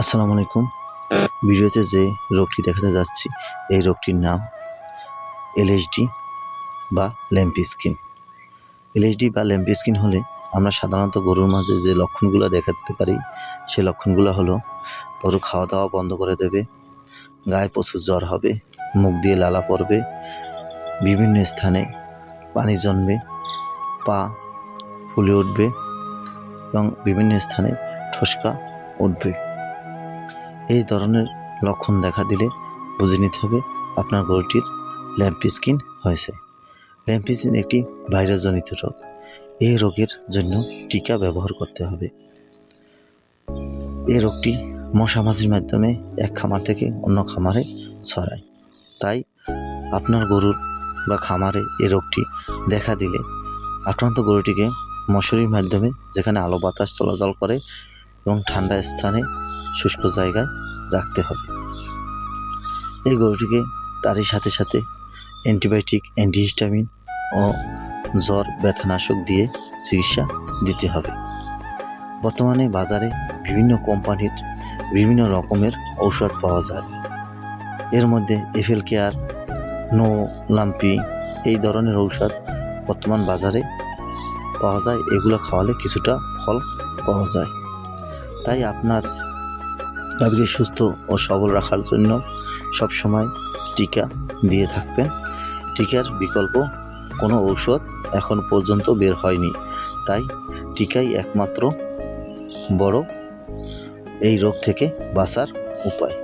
আসসালামু আলাইকুম। ভিডিওতে যে রোগটি দেখাতে যাচ্ছি, এই রোগটির নাম এলএসডি বা ল্যাম্পি স্কিন এলএসডি বা ল্যাম্পি স্কিন হলে আমরা সাধারণত গরুর মাঝে যে লক্ষণগুলো দেখাতে পারি, সেই লক্ষণগুলো হলো গরু খাওয়া দাওয়া বন্ধ করে দেবে, গায়ে প্রচুর জ্বর হবে, মুখ দিয়ে লালা পড়বে, বিভিন্ন স্থানে পানি জন্মে, পা ফুলে উঠবে এবং বিভিন্ন স্থানে ঠোসকা উঠবে। এই ধরনের লক্ষণ দেখা দিলে বুঝে নিতে হবে আপনার গরুটির ল্যাম্পি স্কিন হয়েছে। ল্যাম্পি স্কিন একটি ভাইরাসজনিত রোগ। এই রোগের জন্য টিকা ব্যবহার করতে হবে। এই রোগটি মশামাছির মাধ্যমে এক খামার থেকে অন্য খামারে ছড়ায়। তাই আপনার গরুর বা খামারে এই রোগটি দেখা দিলে আক্রান্ত গরুটিকে মশারির মাধ্যমে যেখানে আলো বাতাস চলাচল করে এবং ঠান্ডা স্থানে শুষ্ক জায়গায় রাখতে হবে। এই গরুটিকে তারই সাথে সাথে অ্যান্টিবায়োটিক, অ্যান্টিহিস্টামিন ও জ্বর, ব্যথানাশক দিয়ে চিকিৎসা দিতে হবে। বর্তমানে বাজারে বিভিন্ন কোম্পানির বিভিন্ন রকমের ঔষধ পাওয়া যায়। এর মধ্যে এফএল কেয়ার, নো লাম্পি এই ধরনের ঔষধ বর্তমান বাজারে পাওয়া যায়। এগুলো খাওয়ালে কিছুটা ফল পাওয়া যায়। তাই আপনার গাভীকে সুস্থ ও সবল রাখার জন্য সবসময় টিকা দিয়ে থাকবেন। টিকার বিকল্প কোনো ঔষধ এখন পর্যন্ত বের হয়নি। তাই টিকাই একমাত্র বড় এই রোগ থেকে বাঁচার উপায়।